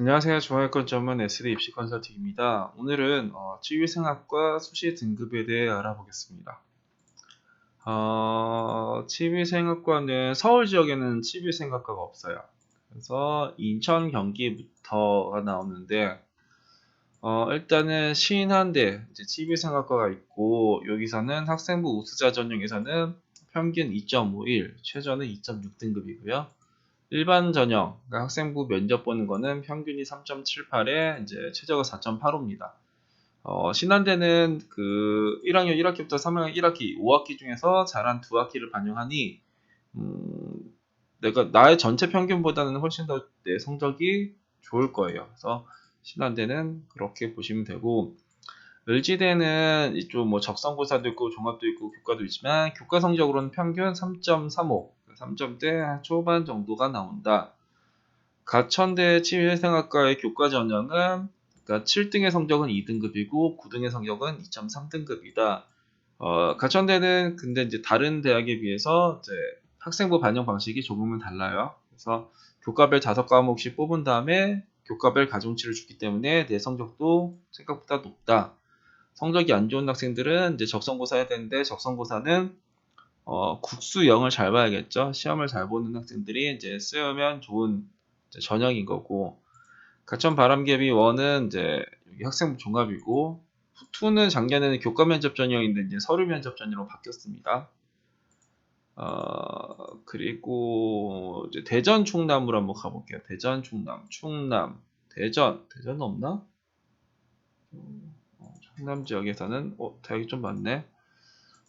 안녕하세요. 중앙외과 전문 SD 입시 컨설팅입니다. 오늘은 어, 치위생학과 수시 등급에 대해 알아보겠습니다. 어, 치위생학과는 서울 지역에는 치위생학과가 없어요. 그래서 인천, 경기부터가 나오는데 어, 일단은 신한대 이제 치위생학과가 있고 여기서는 학생부 우수자 전형에서는 평균 2.51, 최저는 2.6등급이고요. 일반 전형, 그러니까 학생부 면접 보는 거는 평균이 3.78에 이제 최저가 4.85입니다. 어, 신한대는 그 1학년 1학기부터 3학년 1학기, 5학기 중에서 잘한 두 학기를 반영하니 음, 내가 나의 전체 평균보다는 훨씬 더 내 성적이 좋을 거예요. 그래서 신한대는 그렇게 보시면 되고 을지대는 이쪽 뭐 적성고사도 있고 종합도 있고 교과도 있지만 교과 성적으로는 평균 3.35 3점대 초반 정도가 나온다. 가천대 치유생학과의 교과 전형은 그러니까 7등의 성적은 2등급이고 9등의 성적은 2.3등급이다. 어, 가천대는 근데 이제 다른 대학에 비해서 이제 학생부 반영 방식이 조금은 달라요. 그래서 교과별 5과목씩 뽑은 다음에 교과별 가중치를 주기 때문에 내 성적도 생각보다 높다. 성적이 안 좋은 학생들은 이제 적성고사 해야 되는데 적성고사는 어, 국수 0을 잘 봐야겠죠. 시험을 잘 보는 학생들이 이제 쓰면 좋은 이제 전형인 거고 가천 바람개비 1은 이제 학생부 종합이고 2는 작년에는 교과 면접 전형인데 이제 서류 면접 전형으로 바뀌었습니다. 어, 그리고 이제 대전 충남으로 한번 가볼게요. 대전 충남, 충남, 대전, 대전 없나? 어, 충남 지역에서는 어, 대학이 좀 많네.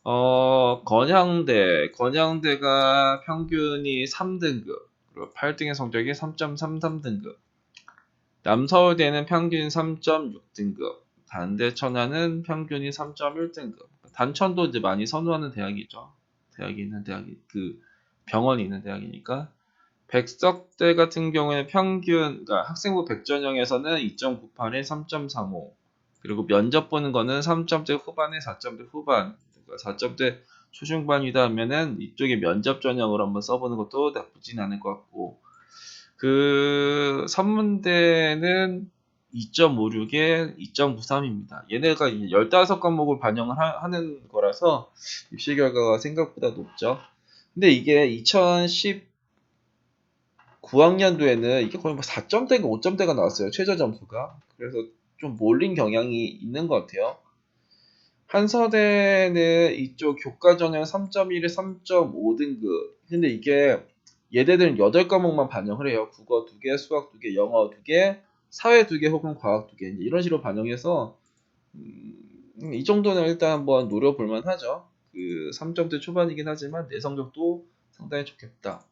어, 건향대, 건향대가 평균이 3등급, 그리고 8등의 성적이 3.33등급. 남서울대는 평균 3.6등급, 단대 천안은 평균이 3.1등급. 단천도 이제 많이 선호하는 대학이죠. 대학이 있는 대학이, 그 병원이 있는 대학이니까. 백석대 같은 경우에 평균, 그러니까 학생부 100전형에서는 2.98에 3.35. 그리고 면접 보는 거는 3점대 후반에 4점대 후반. 4점대 초중반이다 하면은 이쪽에 면접 전형으로 한번 써보는 것도 나쁘진 않을 것 같고 그 선문대는 2.56에 2.93입니다. 얘네가 15과목을 반영을 하, 는 거라서 입시 결과가 생각보다 높죠. 근데 이게 2019학년도에는 이게 거의 뭐 4점대가 5점대가 나왔어요. 최저 점수가. 그래서 좀 몰린 경향이 있는 것 같아요. 한서대는 이쪽 교과 전형 3.1에 3.5등급. 근데 이게 얘네들은 8과목만 반영을 해요. 국어 2개, 수학 2개, 영어 2개, 사회 2개 혹은 과학 2개. 이런 식으로 반영해서 음, 이 정도는 일단 한번 노려볼 만하죠. 그 3점대 초반이긴 하지만 내 성적도 상당히 좋겠다.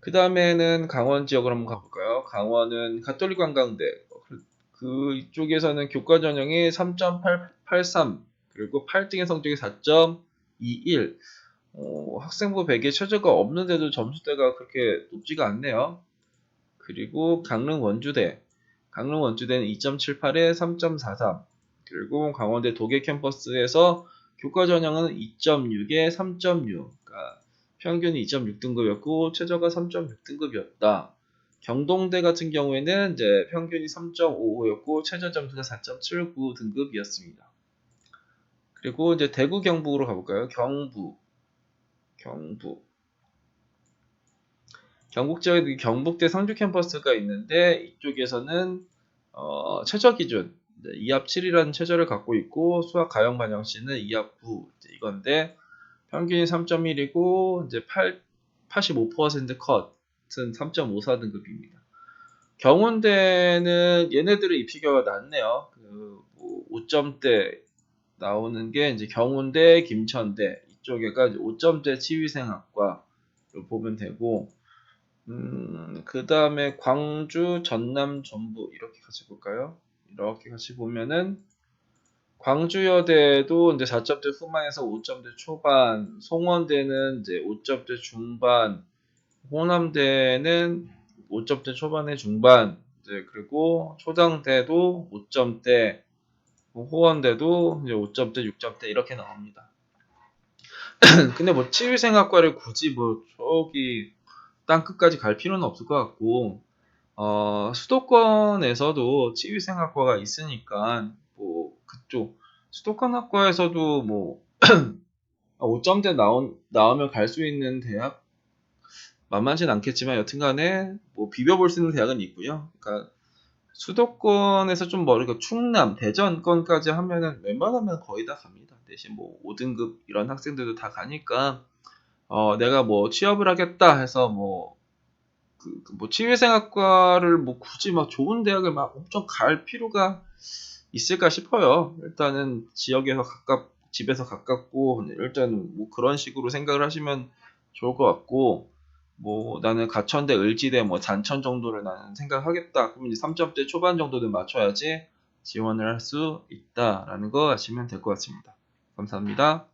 그 다음에는 강원 지역으로 한번 가볼까요? 강원은 가톨릭 관광대. 그 이쪽에서는 교과 전형이 3.83 그리고 8등의 성적이 4.21 어, 학생부 100에 최저가 없는데도 점수대가 그렇게 높지가 않네요. 그리고 강릉 원주대 강릉 원주대는 2.78에 3.43 그리고 강원대 도계 캠퍼스에서 교과 전형은 2.6에 3.6 그러니까 평균이 2.6등급이었고 최저가 3.6등급이었다. 경동대 같은 경우에는 이제 평균이 3.55였고 최저 점수가 4.79 등급이었습니다. 그리고 이제 대구 경북으로 가볼까요? 경부, 경부. 경북 지역에 경북대 상주 캠퍼스가 있는데 이쪽에서는 어, 최저 기준 2합 7이라는 최저를 갖고 있고 수학 가형 반영시는 2합 9 이건데 평균이 3.1이고 이제 8, 85% 컷. 같은 3.54 등급입니다. 경운대는 얘네들의 입시가 낮네요. 그뭐 5점대 나오는 게 이제 경운대, 김천대 이쪽에가 5점대 치위생학과 보면 되고 음, 그 다음에 광주, 전남, 전부 이렇게 같이 볼까요? 이렇게 같이 보면은 광주여대도 이제 4점대 후반에서 5점대 초반, 송원대는 이제 5점대 중반, 호남대는 5점대 초반에 중반, 이제 그리고 초당대도 5점대, 호원대도 이제 5점대, 6점대 이렇게 나옵니다. 근데 뭐 치유생학과를 굳이 뭐 저기 땅 끝까지 갈 필요는 없을 것 같고 어, 수도권에서도 치위생학과가 있으니까 뭐 그쪽 수도권 학과에서도 뭐 5점대 나온 나오면 갈 수 있는 대학 만만치 는 않겠지만 여튼간에 뭐 비벼볼 수 있는 대학은 있고요. 그러니까 수도권에서 좀 멀고 충남, 대전권까지 하면은 웬만하면 거의 다 갑니다. 대신 뭐 5등급 이런 학생들도 다 가니까 어 내가 뭐 취업을 하겠다 해서 뭐 그, 그 뭐 치위생학과를 뭐 굳이 막 좋은 대학을 막 엄청 갈 필요가 있을까 싶어요. 일단은 지역에서 가깝, 집에서 가깝고 일단 뭐 그런 식으로 생각을 하시면 좋을 것 같고 뭐 나는 가천대, 을지대, 뭐 잔천 정도를 나는 생각하겠다. 그러면 이제 3점대 초반 정도는 맞춰야지 지원을 할 수 있다라는 거 아시면 될 것 같습니다. 감사합니다.